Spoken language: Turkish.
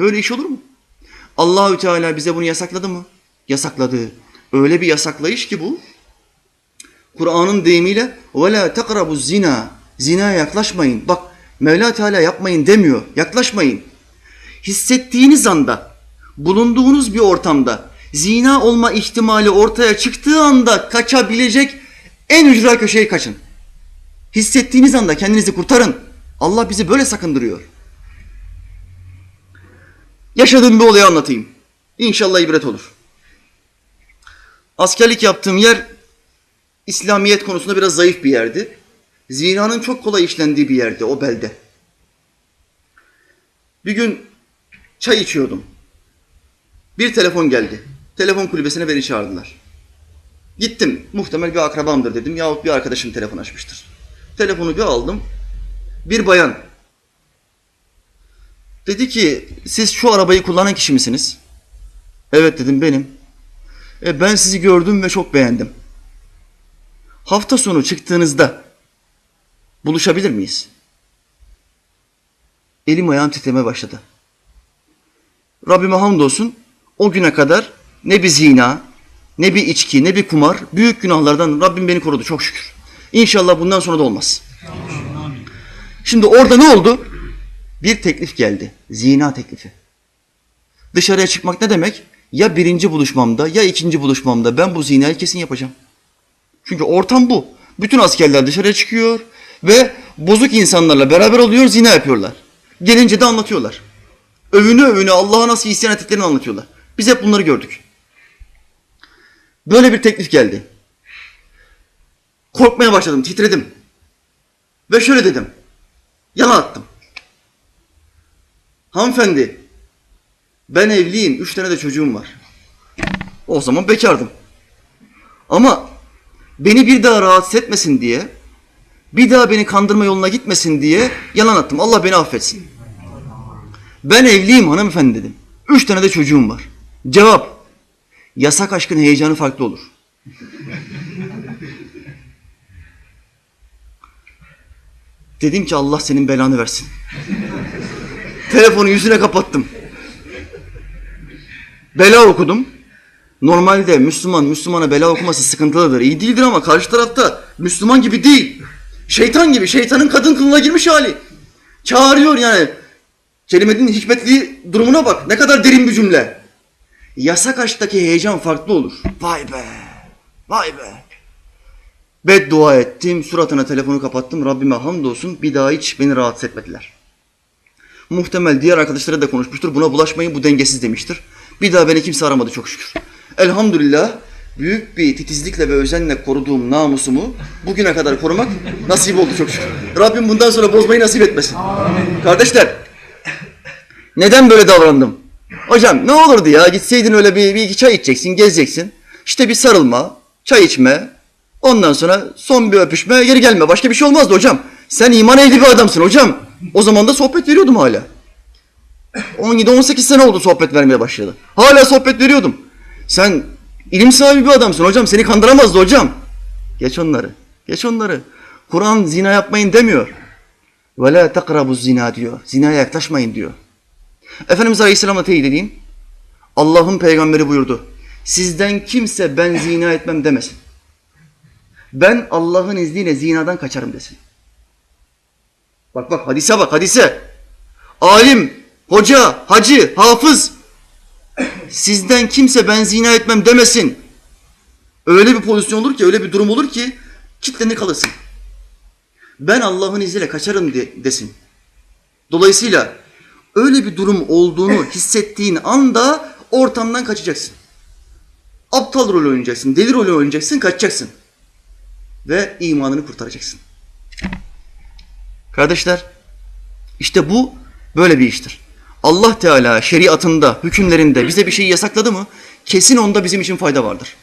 Öyle iş olur mu? Allahü Teala bize bunu yasakladı mı? Yasakladı. Öyle bir yasaklayış ki bu. Kur'an'ın deyimiyle ve la takrabu zina. Zinaya yaklaşmayın. Bak Mevla Teala yapmayın demiyor. Yaklaşmayın. Hissettiğiniz anda, bulunduğunuz bir ortamda zina olma ihtimali ortaya çıktığı anda kaçabilecek en ücra köşeye kaçın. Hissettiğiniz anda kendinizi kurtarın. Allah bizi böyle sakındırıyor. Yaşadığım bir olayı anlatayım. İnşallah ibret olur. Askerlik yaptığım yer İslamiyet konusunda biraz zayıf bir yerdi. Zinanın çok kolay işlendiği bir yerdi o belde. Bir gün çay içiyordum. Bir telefon geldi. Telefon kulübesine beni çağırdılar. Gittim. Muhtemel bir akrabamdır dedim yahut bir arkadaşım telefon açmıştır. Telefonu bir aldım. Bir bayan. Dedi ki siz şu arabayı kullanan kişi misiniz? Evet dedim benim. E, ben sizi gördüm ve çok beğendim. Hafta sonu çıktığınızda buluşabilir miyiz? Elim ayağım titremeye başladı. Rabbime hamdolsun o güne kadar ne bir zina, ne bir içki, ne bir kumar, büyük günahlardan Rabbim beni korudu çok şükür. İnşallah bundan sonra da olmaz. Şimdi orada ne oldu? Bir teklif geldi. Zina teklifi. Dışarıya çıkmak ne demek? Ya birinci buluşmamda ya ikinci buluşmamda ben bu zinayı kesin yapacağım. Çünkü ortam bu. Bütün askerler dışarıya çıkıyor ve bozuk insanlarla beraber oluyor, zina yapıyorlar. Gelince de anlatıyorlar. Övünü övünü Allah'a nasıl isyan ettiklerini anlatıyorlar. Biz hep bunları gördük. Böyle bir teklif geldi. Korkmaya başladım, titredim. Ve şöyle dedim. Yalan attım. Hanımefendi, ben evliyim, üç tane de çocuğum var. O zaman bekardım. Ama beni bir daha rahatsız etmesin diye, bir daha beni kandırma yoluna gitmesin diye yalan attım. Allah beni affetsin. Ben evliyim hanımefendi dedim. Üç tane de çocuğum var. Cevap, yasak aşkın heyecanı farklı olur. Dedim ki Allah senin belanı versin. Telefonu yüzüne kapattım. Bela okudum. Normalde Müslüman Müslümana bela okuması sıkıntılıdır. İyi değildir ama karşı tarafta Müslüman gibi değil. Şeytan gibi. Şeytanın kadın kılığına girmiş hali. Çağırıyor yani. Kelimenin hikmetli durumuna bak. Ne kadar derin bir cümle. Yasak aşktaki heyecan farklı olur. Vay be. Vay be. Beddua ettim. Suratına telefonu kapattım. Rabbime hamdolsun. Bir daha hiç beni rahatsız etmediler. Muhtemel diğer arkadaşlara da konuşmuştur. Buna bulaşmayın bu dengesiz demiştir. Bir daha beni kimse aramadı çok şükür. Elhamdülillah büyük bir titizlikle ve özenle koruduğum namusumu bugüne kadar korumak nasip oldu çok şükür. Rabbim bundan sonra bozmayı nasip etmesin. Kardeşler neden böyle davrandım? Hocam ne olurdu ya gitseydin öyle bir, bir iki çay içeceksin, gezeceksin. İşte bir sarılma, çay içme, ondan sonra son bir öpüşme, geri gelme. Başka bir şey olmazdı hocam. Sen iman ehli bir adamsın hocam. O zaman da sohbet veriyordum hala. 17-18 sene oldu sohbet vermeye başladı. Hala sohbet veriyordum. Sen ilim sahibi bir adamsın hocam. Seni kandıramazdı hocam. Geç onları. Geç onları. Kur'an zina yapmayın demiyor. Ve la takrabu zina diyor. Zinaya yaklaşmayın diyor. Efendimiz Aleyhisselam'a teyit edeyim. Allah'ın peygamberi buyurdu. Sizden kimse ben zina etmem demesin. Ben Allah'ın izniyle zinadan kaçarım desin. Bak bak hadise bak hadise. Alim, hoca, hacı, hafız. Sizden kimse ben zina etmem demesin. Öyle bir pozisyon olur ki, öyle bir durum olur ki kitlenir kalırsın. Ben Allah'ın izniyle kaçarım de, desin. Dolayısıyla öyle bir durum olduğunu hissettiğin anda ortamdan kaçacaksın. Aptal rol oynayacaksın, deli rol oynayacaksın, kaçacaksın. Ve imanını kurtaracaksın. Kardeşler, işte bu böyle bir iştir. Allah Teala şeriatında, hükümlerinde bize bir şeyi yasakladı mı kesin onda bizim için fayda vardır.